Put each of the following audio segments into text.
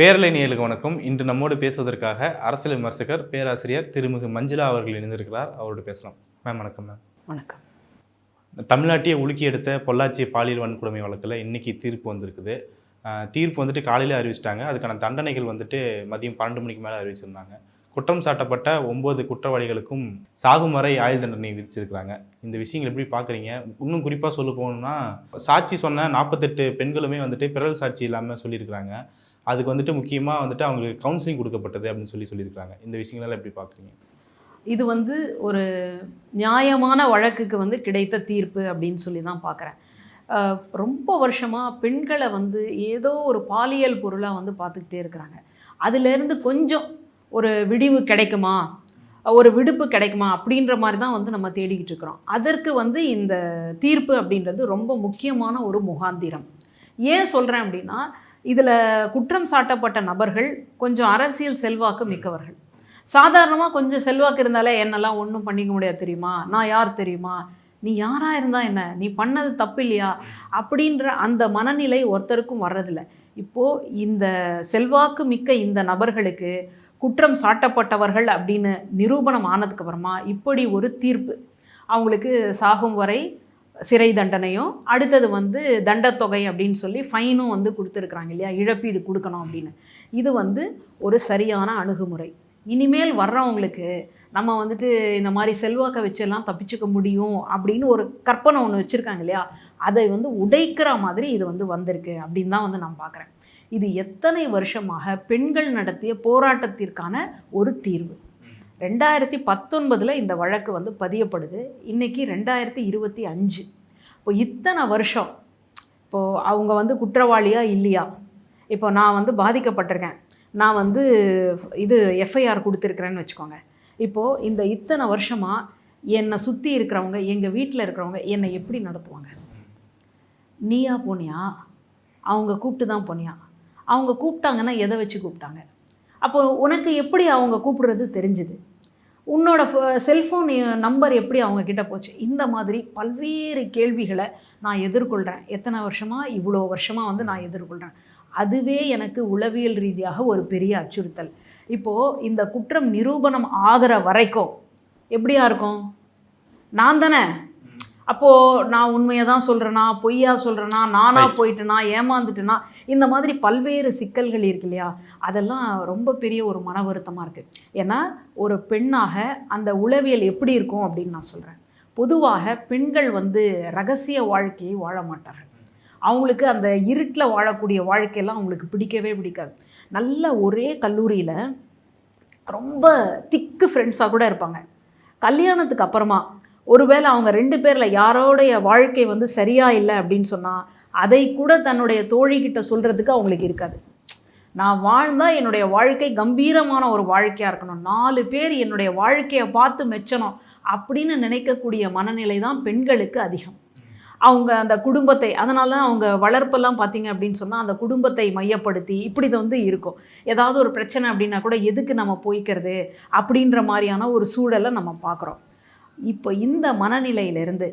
பேரலை நேயர்களுக்கு வணக்கம். இன்று நம்மோடு பேசுவதற்காக அரசியல் விமர்சகர் பேராசிரியர் திருமிகு மஞ்சுளா அவர்கள் இணைந்திருக்கிறார். அவரோடு பேசலாம். மேம் வணக்கம் மேம். வணக்கம். தமிழ்நாட்டையே உலுக்கி எடுத்த பொள்ளாச்சி பாலியல் வன்கொடுமை வழக்கில் இன்னைக்கு தீர்ப்பு வந்திருக்குது. தீர்ப்பு வந்துட்டு காலையில் அறிவிச்சிட்டாங்க. அதுக்கான தண்டனைகள் வந்துட்டு மதியம் பன்னெண்டு மணிக்கு மேலே அறிவிச்சிருந்தாங்க. குற்றம் சாட்டப்பட்ட ஒன்பது குற்றவாளிகளுக்கும் சாகும் வரை ஆயுள் தண்டனை விதிச்சிருக்கிறாங்க. இந்த விஷயங்கள் எப்படி பார்க்குறீங்க இன்னும் குறிப்பாக சொல்ல போகணும்னா சாட்சி சொன்ன நாற்பத்தெட்டு பெண்களுமே வந்துட்டு பிறல் சாட்சி இல்லாமல் சொல்லியிருக்கிறாங்க. அதுக்கு வந்துட்டு முக்கியமாக வந்துட்டு அவங்களுக்கு கவுன்சிலிங் கொடுக்கப்பட்டது அப்படின்னு சொல்லி சொல்லியிருக்காங்க இந்த விஷயங்களெல்லாம் எப்படி பார்க்குறீங்க? இது வந்து ஒரு நியாயமான வழக்குக்கு வந்து கிடைத்த தீர்ப்பு அப்படின்னு சொல்லி தான் பார்க்குறேன். ரொம்ப வருஷமாக பெண்களை வந்து ஏதோ ஒரு பாலியல் பொருளாக வந்து பார்த்துக்கிட்டே இருக்கிறாங்க. அதுலேருந்து கொஞ்சம் ஒரு விடிவு கிடைக்குமா? ஒரு விடுப்பு கிடைக்குமா? அப்படின்ற மாதிரி தான் வந்து நம்ம தேடிக்கிட்டு இருக்கிறோம். அதற்கு வந்து இந்த தீர்ப்பு அப்படின்றது ரொம்ப முக்கியமான ஒரு முகாந்திரம். ஏன் சொல்கிறேன் அப்படின்னா இதில் குற்றம் சாட்டப்பட்ட நபர்கள் கொஞ்சம் அரசியல் செல்வாக்கு மிக்கவர்கள். சாதாரணமாக கொஞ்சம் செல்வாக்கு இருந்தாலே என்னெல்லாம் ஒன்றும் பண்ணிக்க முடியாது தெரியுமா? நான் யார் தெரியுமா? நீ யாராக இருந்தால் என்ன? நீ பண்ணது தப்பு இல்லையா? அப்படின்ற அந்த மனநிலை ஒருத்தருக்கும் வர்றதில்ல. இப்போது இந்த செல்வாக்கு மிக்க இந்த நபர்களுக்கு குற்றம் சாட்டப்பட்டவர்கள் அப்படின்னு நிரூபணம் ஆனதுக்கப்புறமா இப்படி ஒரு தீர்ப்பு. அவங்களுக்கு சாகும் வரை சிறை தண்டனையும் அடுத்தது வந்து தண்டத்தொகை அப்படின்னு சொல்லி ஃபைனும் வந்து கொடுத்துருக்குறாங்க இல்லையா? இழப்பீடு கொடுக்கணும் அப்படின்னு. இது வந்து ஒரு சரியான அணுகுமுறை. இனிமேல் வர்றவங்களுக்கு நம்ம வந்துட்டு இந்த மாதிரி செல்வாக்கை வச்செல்லாம் தப்பிச்சுக்க முடியும் அப்படின்னு ஒரு கற்பனை ஒன்று வச்சுருக்காங்க இல்லையா? அதை வந்து உடைக்கிற மாதிரி இது வந்து வந்திருக்கு அப்படின்னு தான் வந்து நான் பார்க்குறேன். இது எத்தனை வருஷமாக பெண்கள் நடத்திய போராட்டத்திற்கான ஒரு தீர்வு. ரெண்டாயிரத்தி பத்தொன்பதில் இந்த வழக்கு வந்து பதியப்படுது. இன்றைக்கி ரெண்டாயிரத்தி இருபத்தி அஞ்சு. இப்போ இத்தனை வருஷம் இப்போது அவங்க வந்து குற்றவாளியா இல்லையா? இப்போ நான் வந்து பாதிக்கப்பட்டிருக்கேன். நான் வந்து இது எஃப்ஐஆர் கொடுத்துருக்குறேன்னு வச்சுக்கோங்க. இப்போது இந்த இத்தனை வருஷமாக என்னை சுற்றி இருக்கிறவங்க எங்கள் வீட்டில் இருக்கிறவங்க என்னை எப்படி நடத்துவாங்க? நீயா போனியா? அவங்க கூப்பிட்டு தான் போனியா? அவங்க கூப்பிட்டாங்கன்னா எதை வச்சு கூப்பிட்டாங்க? அப்போ உனக்கு எப்படி அவங்க கூப்பிடுறது தெரிஞ்சுது? உன்னோட செல்ஃபோன் நம்பர் எப்படி அவங்க கிட்ட போச்சு? இந்த மாதிரி பல்வேறு கேள்விகளை நான் எதிர்கொள்கிறேன் எத்தனை வருஷமாக இவ்வளோ வருஷமாக வந்து நான் எதிர்கொள்கிறேன் அதுவே எனக்கு உளவியல் ரீதியாக ஒரு பெரிய அச்சுறுத்தல். இப்போது இந்த குற்றம் நிரூபணம் ஆகிற வரைக்கும் எப்படியா இருக்கும்? நான் தானே? அப்போது நான் உண்மையை தான் சொல்கிறேனா பொய்யா சொல்கிறேனா நானாக. போயிட்டேனா ஏமாந்துட்டேனா? இந்த மாதிரி பல்வேறு சிக்கல்கள் இருக்கு இல்லையா? அதெல்லாம் ரொம்ப பெரிய ஒரு மன வருத்தமாக இருக்குது ஏன்னா ஒரு பெண்ணாக அந்த உளவியல் எப்படி இருக்கும் அப்படின்னு நான் சொல்கிறேன் பொதுவாக பெண்கள் வந்து ரகசிய வாழ்க்கையை வாழ மாட்டார்கள். அவங்களுக்கு அந்த இருட்டில் வாழக்கூடிய வாழ்க்கையெல்லாம் அவங்களுக்கு பிடிக்கவே பிடிக்காது. நல்ல ஒரே கல்லூரியில் ரொம்ப திக்கு ஃப்ரெண்ட்ஸாக கூட இருப்பாங்க. கல்யாணத்துக்கு அப்புறமா ஒருவேளை அவங்க ரெண்டு பேரில் யாரோடைய வாழ்க்கை வந்து சரியா இல்லை அப்படின்னு சொன்னால் அதை கூட தன்னுடைய தோழிக்கிட்ட சொல்கிறதுக்கு அவங்களுக்கு இருக்காது. நான் வாழ்ந்தால் என்னுடைய வாழ்க்கை கம்பீரமான ஒரு வாழ்க்கையாக இருக்கணும். நாலு பேர் என்னுடைய வாழ்க்கையை பார்த்து மெச்சணும் அப்படின்னு நினைக்கக்கூடிய மனநிலை தான் பெண்களுக்கு அதிகம். அவங்க அந்த குடும்பத்தை அதனால தான் அவங்க வளர்ப்பெல்லாம் பார்த்தீங்க அப்படின்னு சொன்னால் அந்த குடும்பத்தை மையப்படுத்தி இப்படி இது வந்து இருக்கும். ஏதாவது ஒரு பிரச்சனை அப்படின்னா கூட எதுக்கு நம்ம போய்க்கிறது அப்படின்ற மாதிரியான ஒரு சூழலை நம்ம பார்க்குறோம். இப்போ இந்த மனநிலையிலிருந்து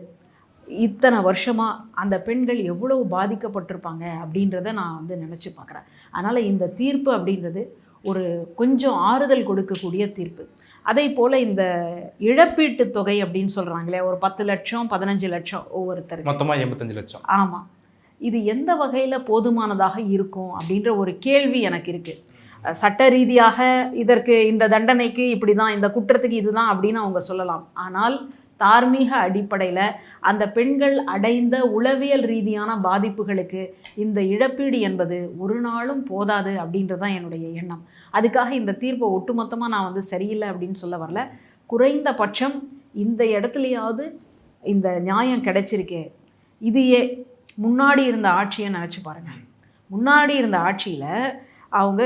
இத்தனை வருஷமாக அந்த பெண்கள் எவ்வளவு பாதிக்கப்பட்டிருப்பாங்க அப்படின்றத நான் வந்து நினச்சி பார்க்குறேன். அதனால் இந்த தீர்ப்பு அப்படின்றது ஒரு கொஞ்சம் ஆறுதல் கொடுக்கக்கூடிய தீர்ப்பு. அதே போல் இந்த இழப்பீட்டு தொகை அப்படின்னு சொல்கிறாங்களே ஒரு பத்து லட்சம் பதினஞ்சு லட்சம் ஒவ்வொருத்தருக்கு. மொத்தமாக எண்பத்தஞ்சு லட்சம். ஆமாம் இது எந்த வகையில் போதுமானதாக இருக்கும் அப்படின்ற ஒரு கேள்வி எனக்கு இருக்குது சட்ட ரீதியாக இதற்கு இந்த தண்டனைக்கு இப்படி தான் இந்த குற்றத்துக்கு இதுதான் அப்படின்னு அவங்க சொல்லலாம். ஆனால் தார்மீக அடிப்படையில் அந்த பெண்கள் அடைந்த உளவியல் ரீதியான பாதிப்புகளுக்கு இந்த இழப்பீடு என்பது ஒரு நாளும் போதாது அப்படின்றது தான் என்னுடைய எண்ணம். அதுக்காக இந்த தீர்ப்பை ஒட்டுமொத்தமாக நான் வந்து சரியில்லை அப்படின்னு சொல்ல வரல. குறைந்தபட்சம் இந்த இடத்துலையாவது இந்த நியாயம் கிடைச்சிருக்கே. இது முன்னாடி இருந்த ஆட்சியை நினச்சி பாருங்கள் முன்னாடி இருந்த ஆட்சியில் அவங்க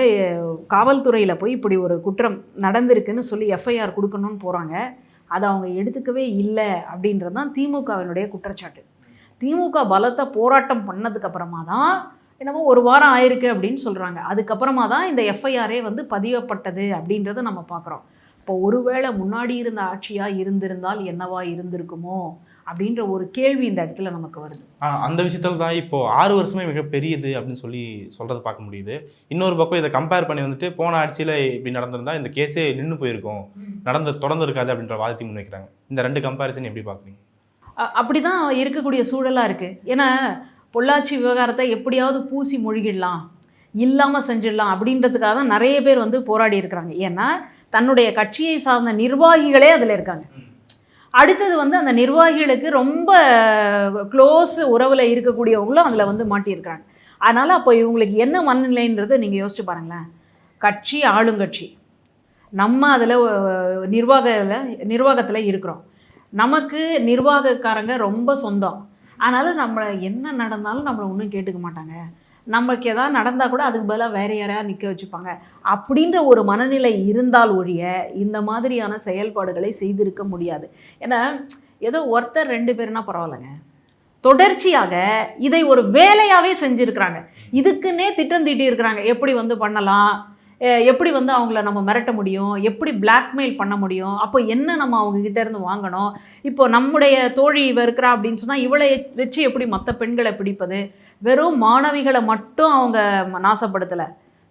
காவல்துறையில் போய் இப்படி ஒரு குற்றம் நடந்திருக்குன்னு சொல்லி எஃப்ஐஆர் கொடுக்கணும்னு போகிறாங்க அதை அவங்க எடுத்துக்கவே இல்லை அப்படின்றது தான் திமுகவினுடைய குற்றச்சாட்டு. திமுக பலத்த போராட்டம் பண்ணதுக்கப்புறமா தான் என்னமோ ஒரு வாரம் ஆயிருக்கு அப்படின்னு சொல்கிறாங்க அதுக்கப்புறமா தான் இந்த எஃப்ஐஆரே வந்து பதிவப்பட்டது அப்படின்றத நம்ம பார்க்குறோம் இப்போ ஒருவேளை முன்னாடி இருந்த ஆட்சியாக இருந்திருந்தால் என்னவா இருந்திருக்குமோ? அப்படின்ற ஒரு கேள்வி இந்த இடத்துல நமக்கு வருது. அந்த விஷயத்துல தான் இப்போ ஆறு வருஷமே மிகப்பெரியது அப்படின்னு சொல்லி சொல்றதை பார்க்க முடியுது. இன்னொரு பக்கம் இதை கம்பேர் பண்ணி வந்துட்டு போன ஆட்சியில் இப்படி நடந்திருந்தா இந்த கேஸே நின்று போயிருக்கும். நடந்து தொடர்ந்து இருக்காது அப்படின்ற வாதத்தை முன்வைக்கிறாங்க. இந்த ரெண்டு கம்பேரிசன் எப்படி பார்க்குறீங்க? அ- அப்படிதான் இருக்கக்கூடிய சூழலாக இருக்குது ஏன்னா பொள்ளாச்சி விவகாரத்தை எப்படியாவது பூசி மொழிகிடலாம் இல்லாமல் செஞ்சிடலாம் அப்படின்றதுக்காக தான் நிறைய பேர் வந்து போராடி இருக்கிறாங்க. ஏன்னா தன்னுடைய கட்சியை சார்ந்த நிர்வாகிகளே அதில் இருக்காங்க. அடுத்தது வந்து அந்த நிர்வாகிகளுக்கு ரொம்ப க்ளோஸ் உறவில் இருக்கக்கூடியவங்களும் அதில் வந்து மாட்டியிருக்கிறாங்க அதனால் அப்போ இவங்களுக்கு என்ன மனநிலைன்றதை நீங்கள் யோசிச்சு பாருங்களேன். கட்சி ஆளுங்கட்சி நம்ம அதில் நிர்வாகத்தில் நிர்வாகத்தில் இருக்கிறோம். நமக்கு நிர்வாகக்காரங்க ரொம்ப சொந்தம். அதனால் நம்மளை என்ன நடந்தாலும் நம்மளை ஒன்றும் கேட்டுக்க மாட்டாங்க. நமக்கு எதாவது நடந்தால் கூட அதுக்கு பதிலாக வேற யாரையா நிற்க வச்சுப்பாங்க. அப்படின்ற ஒரு மனநிலை இருந்தால் ஒழிய இந்த மாதிரியான செயல்பாடுகளை செய்திருக்க முடியாது. ஏன்னா ஏதோ ஒருத்தர் ரெண்டு பேர்னா பரவாயில்லைங்க. தொடர்ச்சியாக இதை ஒரு வேலையாகவே செஞ்சுருக்கிறாங்க. இதுக்குன்னே திட்டம் தீட்டி இருக்கிறாங்க எப்படி வந்து பண்ணலாம்? எப்படி வந்து அவங்கள நம்ம மிரட்ட முடியும்? எப்படி பிளாக்மெயில் பண்ண முடியும்? அப்போ என்ன நம்ம அவங்கக்கிட்ட இருந்து வாங்கணும்? இப்போ நம்முடைய தோழி இவ இருக்கிறா அப்படின்னு சொன்னால் இவளை வச்சு எப்படி மற்ற பெண்களை பிடிப்பது? வெறும் மாணவிகளை மட்டும் அவங்க ம- நாசப்படுத்தலை.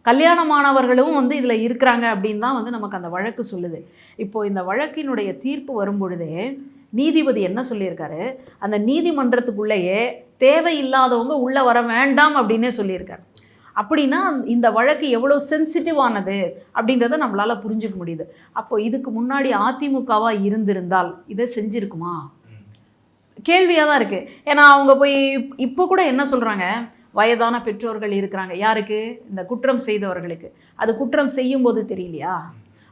கல்யாணமானவர்களும் வந்து இதில் இருக்கிறாங்க அப்படின்னு தான் வந்து நமக்கு அந்த வழக்கு சொல்லுது. இப்போது இந்த வழக்கினுடைய தீர்ப்பு வரும்பொழுதே நீதிபதி என்ன சொல்லியிருக்காரு? அந்த நீதிமன்றத்துக்குள்ளேயே தேவையில்லாதவங்க உள்ளே வர வேண்டாம் அப்படின்னே சொல்லியிருக்காரு. அப்படின்னா இந்த வழக்கு எவ்வளோ சென்சிட்டிவானது அப்படின்றத நம்மளால் புரிஞ்சுக்க முடியுது. அப்போ இதுக்கு முன்னாடி அதிமுகவாக இருந்திருந்தால் இதை செஞ்சுருக்குமா? கேள்வியாக தான் இருக்குது ஏன்னா அவங்க போய் இப்போ கூட என்ன சொல்கிறாங்க வயதான பெற்றோர்கள் இருக்கிறாங்க. யாருக்கு? இந்த குற்றம் செய்தவர்களுக்கு. அது குற்றம் செய்யும்போது தெரியலையா?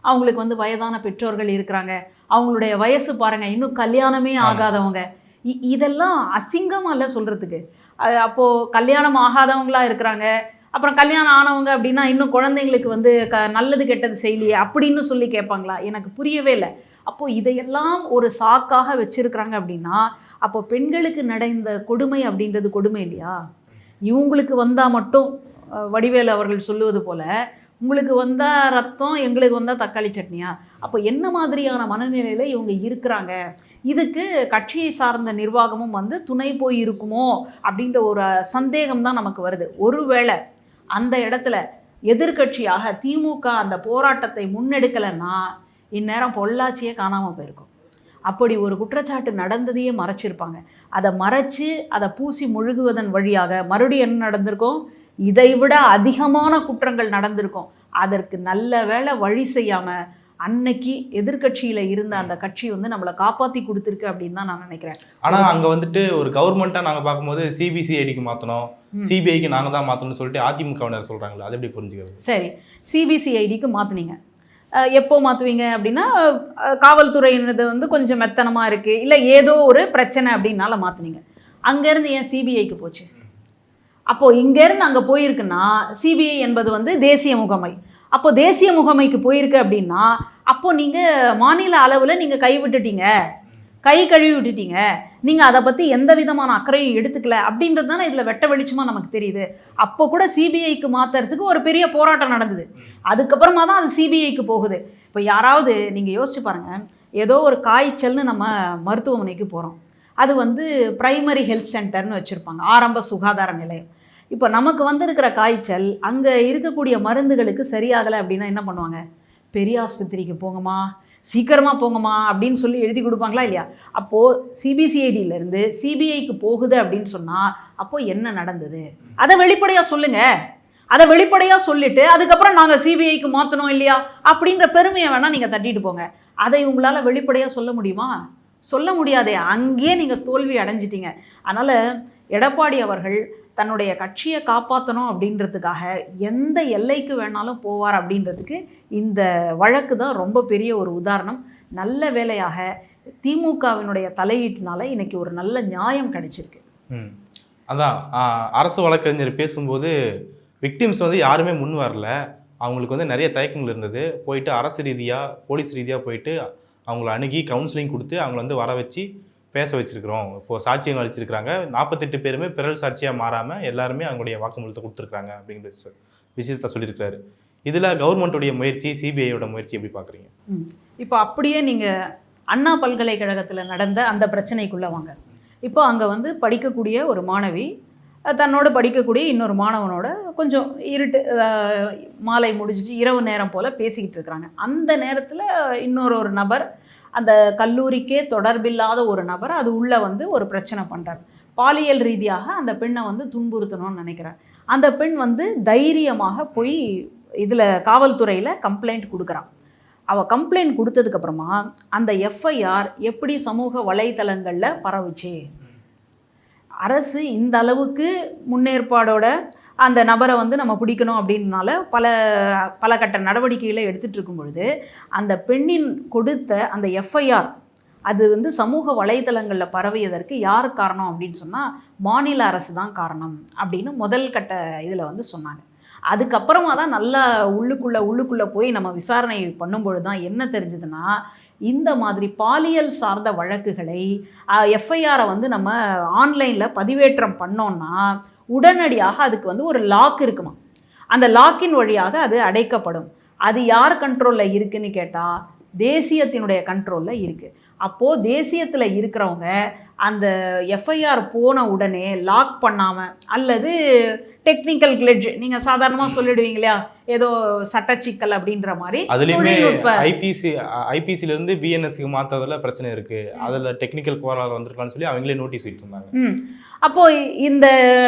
அவங்களுக்கு வந்து வயதான பெற்றோர்கள் இருக்கிறாங்க. அவங்களுடைய வயசு பாருங்க இன்னும் கல்யாணமே. ஆகாதவங்க. இ- இதெல்லாம் அசிங்கமா இல்லை சொல்கிறதுக்கு அப்போது கல்யாணம் ஆகாதவங்களா இருக்கிறாங்க. அப்புறம் கல்யாணம் ஆனவங்க அப்படின்னா இன்னும் குழந்தைங்களுக்கு வந்து க நல்லது கெட்டது செய்யலையே அப்படின்னு சொல்லி கேட்பாங்களா? எனக்கு புரியவே இல்லை. அப்போது இதையெல்லாம் ஒரு சாக்காக வச்சுருக்கிறாங்க அப்படின்னா அப்போ பெண்களுக்கு நடந்த கொடுமை அப்படின்றது கொடுமை இல்லையா? இவங்களுக்கு வந்தால் மட்டும் வடிவேல் வடிவேலு அவர்கள் சொல்லுவது போல் உங்களுக்கு வந்தால் ரத்தம் எங்களுக்கு வந்தால் தக்காளி சட்னியா? அப்போ என்ன மாதிரியான மனநிலையில் இவங்க இருக்கிறாங்க? இதுக்கு கட்சியை சார்ந்த நிர்வாகமும் வந்து துணை போய் இருக்குமோ அப்படின்ற ஒரு சந்தேகம் தான் நமக்கு வருது. ஒருவேளை அந்த இடத்துல எதிர்க்கட்சியாக திமுக அந்த போராட்டத்தை முன்னெடுக்கலைன்னா இந்நேரம் பொள்ளாச்சியே காணாமல் போயிருக்கும். அப்படி ஒரு குற்றச்சாட்டு நடந்ததையே மறைச்சிருப்பாங்க. அதை மறைச்சு அதை பூசி முழுகுவதன் வழியாக மறுபடியும் என்ன நடந்திருக்கும்? இதை விட அதிகமான குற்றங்கள் நடந்திருக்கும். அதற்கு நல்ல வேளை வழி செய்யாமல் அன்னைக்கு எதிர்க்கட்சியில் இருந்த அந்த கட்சி வந்து நம்மளை காப்பாற்றி கொடுத்துருக்கு அப்படின்னு தான் நான் நினைக்கிறேன். ஆனா அங்க வந்துட்டு ஒரு கவர்மெண்ட்டா நாங்க பார்க்கும்போது சிபிசிஐடிக்கு மாத்தணும். ம். சிபிஐக்கு நாங்க தான் மாத்தணும்னு சொல்லிட்டு அதிமுகவினர் சொல்றாங்களே அது எப்படி புரிஞ்சுக்கிறது? சரி. சிபிசிஐடிக்கு மாற்றுனீங்க எப்போ மாற்றுவீங்க அப்படின்னா காவல்துறையினது வந்து கொஞ்சம் மெத்தனமாக இருக்குது இல்லை ஏதோ ஒரு பிரச்சனை அப்படின்னால மாற்றுனீங்க அங்கேருந்து ஏன் சிபிஐக்கு போச்சு? அப்போது இங்கேருந்து அங்கே போயிருக்குன்னா சிபிஐ என்பது வந்து தேசிய முகமை. அப்போ தேசிய முகமைக்கு போயிருக்கு அப்படின்னா அப்போது நீங்கள் மாநில அளவில் நீங்கள் கைவிட்டுட்டீங்க. கை கழுவி விட்டுட்டீங்க. நீங்கள் அதை பற்றி எந்த விதமான அக்கறையும் எடுத்துக்கல. அப்படின்றது தானே இதில் வெட்ட வெளிச்சமாக நமக்கு தெரியுது. அப்போ கூட சிபிஐக்கு மாற்றுறதுக்கு ஒரு பெரிய போராட்டம் நடந்தது. அதுக்கப்புறமா தான் அது சிபிஐக்கு போகுது. இப்போ யாராவது நீங்கள் யோசிச்சு பாருங்கள் ஏதோ ஒரு காய்ச்சல்னு நம்ம மருத்துவமனைக்கு போகிறோம் அது வந்து ப்ரைமரி ஹெல்த் சென்டர்னு வச்சுருப்பாங்க. ஆரம்ப சுகாதார நிலையம். இப்போ நமக்கு வந்திருக்கிற காய்ச்சல் அங்கே இருக்கக்கூடிய மருந்துகளுக்கு சரியாகலை அப்படின்னா என்ன பண்ணுவாங்க? பெரிய ஆஸ்பத்திரிக்கு போங்கம்மா. சீக்கிரமாக போங்கம்மா அப்படின்னு சொல்லி எழுதி கொடுப்பாங்களா இல்லையா? அப்போது சிபிசிஐடியிலேருந்து சிபிஐக்கு போகுது அப்படின்னு சொன்னால் அப்போது என்ன நடந்தது? அதை வெளிப்படையாக சொல்லுங்கள் அதை வெளிப்படையாக சொல்லிட்டு அதுக்கப்புறம் நாங்கள் சிபிஐக்கு மாற்றணும் இல்லையா? அப்படின்ற பெருமையை வேணால் நீங்கள் தட்டிட்டு போங்க. அதை உங்களால் வெளிப்படையாக சொல்ல முடியுமா? சொல்ல முடியாதே. அங்கேயே நீங்கள் தோல்வி அடைஞ்சிட்டீங்க. அதனால் எடப்பாடி அவர்கள் தன்னுடைய கட்சியை காப்பாற்றணும் அப்படின்றதுக்காக எந்த எல்லைக்கு வேணாலும் போவார் அப்படின்றதுக்கு இந்த வழக்கு தான் ரொம்ப பெரிய ஒரு உதாரணம். நல்ல வேலையாக திமுகவினுடைய தலையீட்டினால இன்னைக்கு ஒரு நல்ல நியாயம் கிடைச்சிருக்கு. அதான் அரசு வழக்கறிஞர் பேசும்போது விக்டிம்ஸ் வந்து யாருமே முன் வரல. அவங்களுக்கு வந்து நிறைய தயக்கங்கள் இருந்தது. போயிட்டு அரசு ரீதியாக போலீஸ் ரீதியாக போயிட்டு அவங்கள அணுகி கவுன்சிலிங் கொடுத்து அவங்கள வந்து வர வச்சு பேச வச்சிருக்கிறோம். இப்போ சாட்சியம் அளிச்சிருக்கிறாங்க. நாற்பத்தெட்டு பேருமே பிறல் சாட்சியாக மாறாமல் எல்லாருமே அவங்களுடைய வாக்குமூலத்தை கொடுத்துருக்காங்க அப்படிங்கிற விஷயத்த சொல்லியிருக்கிறாரு. இதில் கவர்மெண்ட்டுடைய முயற்சி சிபிஐயோட முயற்சி எப்படி பார்க்குறீங்க இப்போ அப்படியே நீங்கள் அண்ணா பல்கலைக்கழகத்தில் நடந்த அந்த பிரச்சனைக்குள்ளே வாங்க. இப்போ அங்கே வந்து படிக்கக்கூடிய ஒரு மாணவி தன்னோட தன்னோடு படிக்கக்கூடிய இன்னொரு மாணவனோட கொஞ்சம் இருட்டு மாலை முடிஞ்சிச்சு இரவு நேரம் போல் பேசிக்கிட்டு இருக்கிறாங்க. அந்த நேரத்தில் இன்னொரு ஒரு நபர் அந்த கல்லூரிக்கே தொடர்பில்லாத ஒரு நபர் அது உள்ளே வந்து ஒரு பிரச்சனை பண்ணுறார் பாலியல் ரீதியாக அந்த பெண்ணை வந்து துன்புறுத்தணும்னு நினைக்கிறார். அந்த பெண் வந்து தைரியமாக போய் இதில் காவல்துறையில் கம்ப்ளைண்ட் கொடுக்குறான். அவள் கம்ப்ளைண்ட் கொடுத்ததுக்கப்புறமா அந்த எஃப்ஐஆர் எப்படி சமூக வலைத்தளங்களில் பரவுச்சு? அரசு இந்த அளவுக்கு முன்னேற்பாடோட அந்த நபரை வந்து நம்ம பிடிக்கணும் அப்படின்னால பல பல கட்ட நடவடிக்கைகளை எடுத்துகிட்டு இருக்கும் பொழுது அந்த பெண்ணின் கொடுத்த அந்த எஃப்ஐஆர் அது வந்து சமூக வலைத்தளங்களில் பரவியதற்கு யார் காரணம் அப்படின்னு சொன்னால் மாநில அரசு தான் காரணம் அப்படின்னு முதல் கட்ட இதில் வந்து சொன்னாங்க. அதுக்கப்புறமா தான் நல்லா உள்ளுக்குள்ளே உள்ளுக்குள்ளே போய் நம்ம விசாரணை பண்ணும்பொழுது தான் என்ன தெரிஞ்சதுன்னா இந்த மாதிரி பாலியல் சார்ந்த வழக்குகளை எஃப்ஐஆரை வந்து நம்ம ஆன்லைனில் பதிவேற்றம் பண்ணோன்னா உடனடியாக அதுக்கு வந்து ஒரு லாக் இருக்குமா? அந்த லாக்கின் வழியாக அது அடைக்கப்படும். அது யார் கண்ட்ரோலில் இருக்குன்னு கேட்டால் தேசியத்தினுடைய கண்ட்ரோலில் இருக்குது அப்போது தேசியத்தில் இருக்கிறவங்க அந்த எஃப்ஐஆர் போன உடனே லாக் பண்ணாமல் அல்லது டெக்னிக்கல் கிளெட்ஜ் நீங்கள் சாதாரணமாக சொல்லிடுவீங்க இல்லையா? ஏதோ சட்டச்சிக்கல் அப்படின்ற மாதிரி அதுலயுமே ஐபிசி ஐபிசில இருந்து பிஎன்எஸ்க்கு மாத்துறதுல பிரச்சனை இருக்கு. அதுல டெக்னிக்கல் கோளாறு வந்திருக்கான்னு சொல்லி அவங்களே நோட்டீஸ் விட்டு அப்போது இந்த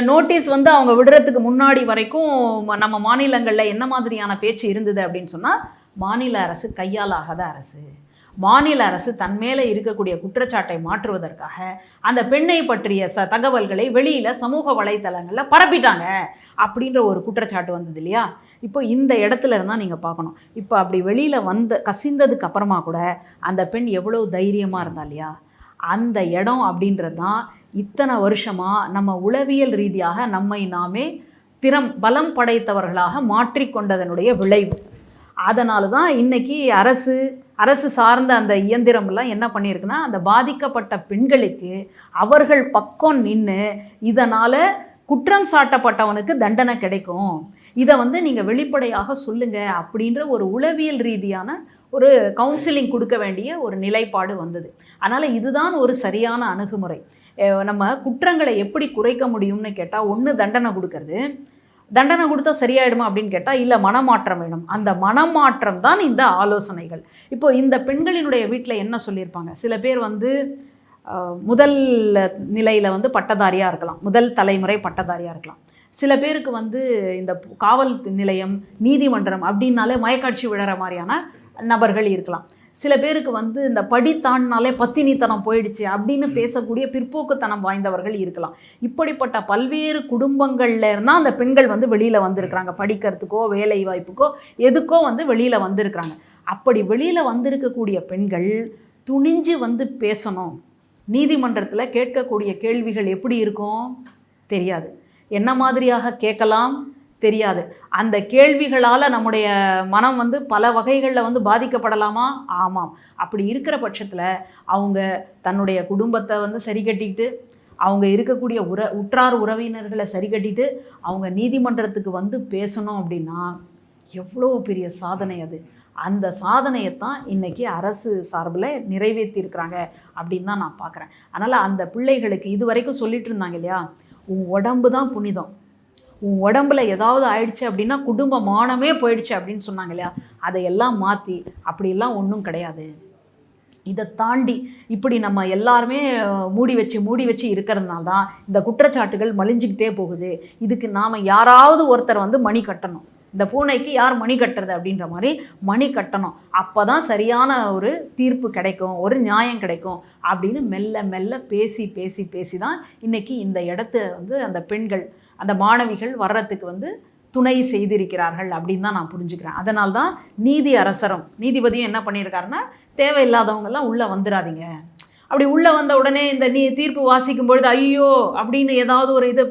நோட்டீஸ் வந்து அவங்க விடுறதுக்கு முன்னாடி வரைக்கும் நம்ம மாநிலங்களில் என்ன மாதிரியான பேச்சு இருந்தது அப்படின்னு சொன்னால் மாநில அரசு கையாலாகாத அரசு. மாநில அரசு தன் மேலே இருக்கக்கூடிய குற்றச்சாட்டை மாற்றுவதற்காக அந்த பெண்ணை பற்றிய ச தகவல்களை வெளியில் சமூக வலைத்தளங்களில் பரப்பிட்டாங்க அப்படின்ற ஒரு குற்றச்சாட்டு வந்தது இல்லையா? இப்போ இந்த இடத்துல இருந்தால் நீங்கள் பார்க்கணும். இப்போ அப்படி வெளியில் வந்த கசிந்ததுக்கு அப்புறமா கூட அந்த பெண் எவ்வளோ தைரியமாக இருந்தா இல்லையா? அந்த இடம் அப்படின்றது தான் இத்தனை வருஷமாக நம்ம உளவியல் ரீதியாக நம்மை நாமே திறம் பலம் படைத்தவர்களாக மாற்றிக்கொண்டதனுடைய விளைவு. அதனால தான் இன்னைக்கு அரசு அரசு சார்ந்த அந்த இயந்திரம்லாம் என்ன பண்ணியிருக்குன்னா அந்த பாதிக்கப்பட்ட பெண்களுக்கு அவர்கள் பக்கம் நின்று இதனால் குற்றம் சாட்டப்பட்டவனுக்கு தண்டனை கிடைக்கும். இதை வந்து நீங்கள் வெளிப்படையாக சொல்லுங்க அப்படின்ற ஒரு உளவியல் ரீதியான ஒரு கவுன்சிலிங் கொடுக்க வேண்டிய ஒரு நிலைப்பாடு வந்தது. அதனால் இதுதான் ஒரு சரியான அணுகுமுறை. நம்ம குற்றங்களை எப்படி குறைக்க முடியும்னு கேட்டால் ஒன்று தண்டனை கொடுக்கறது. தண்டனை கொடுத்தா சரியாயிடுமா அப்படின்னு கேட்டால் இல்லை மனமாற்றம் வேணும். அந்த மனமாற்றம் தான் இந்த ஆலோசனைகள். இப்போ இந்த பெண்களினுடைய வீட்டில் என்ன சொல்லியிருப்பாங்க? சில பேர் வந்து முதல் நிலையில் வந்து பட்டதாரியாக இருக்கலாம். முதல் தலைமுறை பட்டதாரியாக இருக்கலாம். சில பேருக்கு வந்து இந்த காவல் நிலையம் நீதிமன்றம் அப்படின்னாலே மயக்காட்சி விழற மாதிரியான நபர்கள் இருக்கலாம். சில பேருக்கு வந்து இந்த படி தாண்டினாலே பத்தினித்தனம் போயிடுச்சு அப்படின்னு பேசக்கூடிய பிற்போக்குத்தனம் வாய்ந்தவர்கள் இருக்கலாம். இப்படிப்பட்ட பல்வேறு குடும்பங்கள்ல இருந்தால் அந்த பெண்கள் வந்து வெளியில் வந்திருக்கிறாங்க. படிக்கிறதுக்கோ வேலை வாய்ப்புக்கோ எதுக்கோ வந்து வெளியில் வந்திருக்கிறாங்க. அப்படி வெளியில் வந்திருக்கக்கூடிய பெண்கள் துணிஞ்சு வந்து பேசணும். நீதிமன்றத்தில் கேட்கக்கூடிய கேள்விகள் எப்படி இருக்கும்? தெரியாது. என்ன மாதிரியாக கேட்கலாம்? தெரியாது. அந்த கேள்விகளால் நம்முடைய மனம் வந்து பல வகைகளில் வந்து பாதிக்கப்படலாமா? ஆமாம். அப்படி இருக்கிற பட்சத்தில் அவங்க தன்னுடைய குடும்பத்தை வந்து சரி கட்டிக்கிட்டு அவங்க இருக்கக்கூடிய உற உற்றார் உறவினர்களை சரி கட்டிட்டு அவங்க நீதிமன்றத்துக்கு வந்து பேசணும் அப்படின்னா எவ்வளோ பெரிய சாதனை அது. அந்த சாதனையை தான் இன்றைக்கி அரசு சார்பில் நிறைவேற்றியிருக்கிறாங்க அப்படின்னு தான் நான் பார்க்குறேன். அதனால் அந்த பிள்ளைகளுக்கு இது வரைக்கும் சொல்லிட்டு இருந்தாங்க இல்லையா? உன் உடம்பு தான் புனிதம். உன் உடம்புல ஏதாவது ஆயிடுச்சு அப்படின்னா குடும்ப மானமே போயிடுச்சு அப்படின்னு சொன்னாங்க இல்லையா? அதையெல்லாம் மாற்றி அப்படியெல்லாம் ஒன்றும் கிடையாது. இதை தாண்டி இப்படி நம்ம எல்லாருமே மூடி வச்சு மூடி வச்சு இருக்கிறதுனால தான் இந்த குற்றச்சாட்டுகள் மலிஞ்சிக்கிட்டே போகுது. இதுக்கு நாம் யாராவது ஒருத்தர் வந்து மணி கட்டணும். இந்த பூனைக்கு யார் மணி கட்டுறது அப்படின்ற மாதிரி மணி கட்டணும். அப்போ தான் சரியான ஒரு தீர்ப்பு கிடைக்கும் ஒரு நியாயம் கிடைக்கும் அப்படின்னு மெல்ல மெல்ல பேசி பேசி பேசி தான் இன்றைக்கி இந்த இடத்த வந்து அந்த பெண்கள் அந்த மாணவிகள் வர்றதுக்கு வந்து துணை செய்திருக்கிறார்கள் அப்படின்னு தான் நான் புரிஞ்சுக்கிறேன். அதனால தான் நீதி அரசரும் நீதிபதியும் என்ன பண்ணியிருக்காருன்னா தேவையில்லாதவங்கெல்லாம் உள்ளே வந்துடாதீங்க அப்படி உள்ளே வந்த உடனே இந்த நீ தீர்ப்பு வாசிக்கும் பொழுது ஐயோ அப்படின்னு ஏதாவது ஒரு இது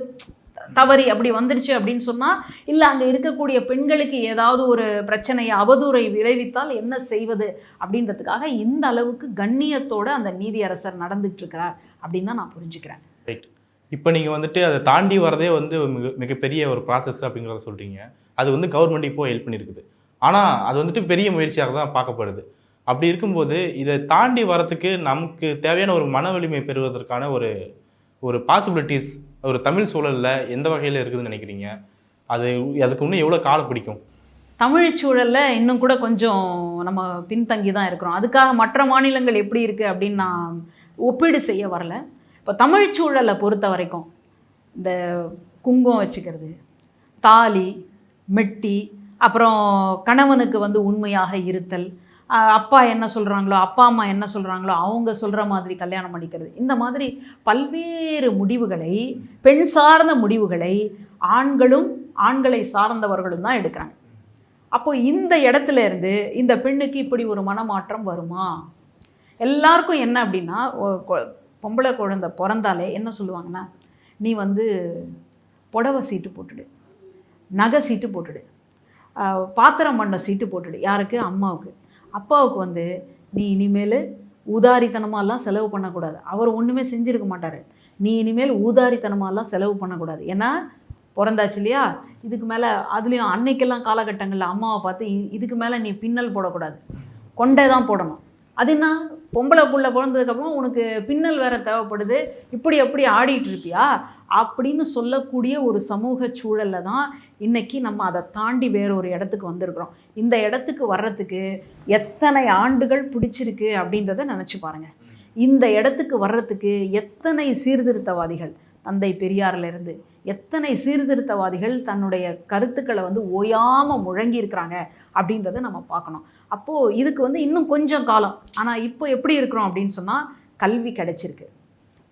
தவறி அப்படி வந்துடுச்சு அப்படின்னு சொன்னால் இல்லை அங்கே இருக்கக்கூடிய பெண்களுக்கு ஏதாவது ஒரு பிரச்சனையை அவதூறை விளைவித்தால் என்ன செய்வது அப்படின்றதுக்காக இந்த அளவுக்கு கண்ணியத்தோட அந்த நீதியரசர் நடந்துட்டு இருக்கிறார் அப்படின்னு தான் நான் புரிஞ்சுக்கிறேன். ரைட் இப்போ நீங்கள் வந்துட்டு அதை தாண்டி வரதே வந்து மிக மிகப்பெரிய ஒரு ப்ராசஸ் அப்படிங்கிறத சொல்கிறீங்க அது வந்து கவர்மெண்ட் இப்போது ஹெல்ப் பண்ணியிருக்குது ஆனால் அது வந்துட்டு பெரிய முயற்சியாக தான் பார்க்கப்படுது. அப்படி இருக்கும்போது இதை தாண்டி வரத்துக்கு நமக்கு தேவையான ஒரு மன வலிமை பெறுவதற்கான ஒரு ஒரு பாசிபிலிட்டிஸ் ஒரு தமிழ் சூழலில் எந்த வகையில் இருக்குதுன்னு நினைக்கிறீங்க? அது அதுக்கு இன்னும் எவ்வளோ காலம் பிடிக்கும்? தமிழ் சூழலில் இன்னும் கூட கொஞ்சம் நம்ம பின்தங்கி தான் இருக்கிறோம். அதுக்காக மற்ற மாநிலங்கள் எப்படி இருக்குது அப்படின்னு நான் ஒப்பீடு செய்ய வரல. இப்போ தமிழ் சூழலை பொறுத்த வரைக்கும் இந்த குங்குமம் வச்சுக்கிறது தாலி மெட்டி அப்புறம் கணவனுக்கு வந்து உண்மையாக இருத்தல் அப்பா என்ன சொல்கிறாங்களோ அப்பா அம்மா என்ன சொல்கிறாங்களோ அவங்க சொல்கிற மாதிரி கல்யாணம் பண்ணிக்கிறது. இந்த மாதிரி பல்வேறு முடிவுகளை பெண் சார்ந்த முடிவுகளை ஆண்களும் ஆண்களை சார்ந்தவர்களும் தான் எடுக்கிறாங்க. அப்போ இந்த இடத்துல இருந்து இந்த பெண்ணுக்கு இப்படி ஒரு மனமாற்றம் வருமா? எல்லாருக்கும் என்ன அப்படின்னா கொ- பொம்பளை குழந்தை பிறந்தாலே என்ன சொல்லுவாங்கன்னா நீ வந்து புடவை சீட்டு போட்டுடு நகை சீட்டு போட்டுடு பாத்திரம் பண்ண சீட்டு போட்டுடு யாருக்கு? அம்மாவுக்கு. அப்பாவுக்கு வந்து நீ இனிமேல் ஊதாரித்தனமாலாம் செலவு பண்ணக்கூடாது. அவர் ஒன்றுமே செஞ்சுருக்க மாட்டார். நீ இனிமேல் ஊதாரித்தனமாலாம் செலவு பண்ணக்கூடாது. ஏன்னா பிறந்தாச்சு இல்லையா? இதுக்கு மேலே அதுலேயும் அன்னைக்கெல்லாம் காலகட்டங்களில் அம்மாவை பார்த்து இதுக்கு மேலே நீ பின்னல் போடக்கூடாது. கொண்டே தான் போடணும். அது என்ன? பொம்பளை புள்ள பிறந்ததுக்கப்புறம் உனக்கு பின்னல் வேற தேவைப்படுது. இப்படி எப்படி ஆடிட்டு இருப்பியா? அப்படின்னு சொல்லக்கூடிய ஒரு சமூக சூழல்ல தான் இன்னைக்கு நம்ம அதை தாண்டி வேற ஒரு இடத்துக்கு வந்திருக்கிறோம். இந்த இடத்துக்கு வர்றதுக்கு எத்தனை ஆண்டுகள் பிடிச்சிருக்கு அப்படின்றத நினச்சி பாருங்க. இந்த இடத்துக்கு வர்றதுக்கு எத்தனை சீர்திருத்தவாதிகள் தந்தை பெரியார்லேருந்து எத்தனை சீர்திருத்தவாதிகள் தன்னுடைய கருத்துக்களை வந்து ஓயாமல் முழங்கி இருக்கிறாங்க அப்படின்றத நம்ம பார்க்கணும். அப்போது இதுக்கு வந்து இன்னும் கொஞ்சம் காலம். ஆனால் இப்போ எப்படி இருக்கிறோம் அப்படின்னு சொன்னால் கல்வி கிடைச்சிருக்கு.